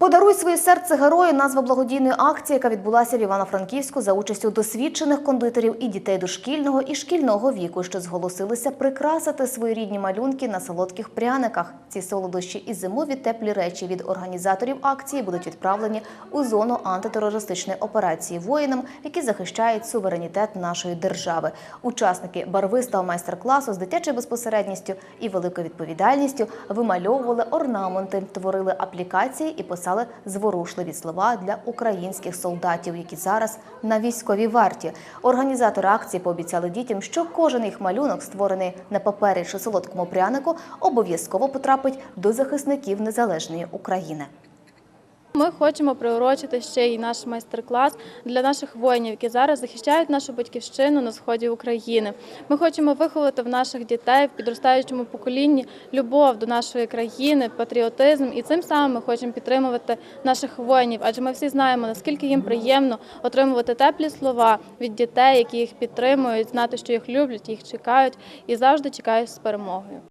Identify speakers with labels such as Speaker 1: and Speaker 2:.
Speaker 1: Подаруй своє серце герою назва благодійної акції, яка відбулася в Івано-Франківську за участю досвідчених кондитерів і дітей дошкільного і шкільного віку, що зголосилися прикрасити свої рідні малюнки на солодких пряниках. Ці солодощі і зимові теплі речі від організаторів акції будуть відправлені у зону антитерористичної операції воїнам, які захищають суверенітет нашої держави. Учасники барвистого майстер-класу з дитячою безпосередністю і великою відповідальністю вимальовували орнаменти, творили аплікації і писали зворушливі слова для українських солдатів, які зараз на військовій варті. Організатори акції пообіцяли дітям, що кожен їх малюнок, створений на папері чи солодкому прянику, обов'язково потрапить до захисників незалежної України.
Speaker 2: Ми хочемо приурочити ще й наш майстер-клас для наших воїнів, які зараз захищають нашу батьківщину на сході України. Ми хочемо виховати в наших дітей в підростаючому поколінні любов до нашої країни, патріотизм, і цим самим ми хочемо підтримувати наших воїнів, адже ми всі знаємо наскільки їм приємно отримувати теплі слова від дітей, які їх підтримують, знати, що їх люблять, їх чекають і завжди чекають з перемогою.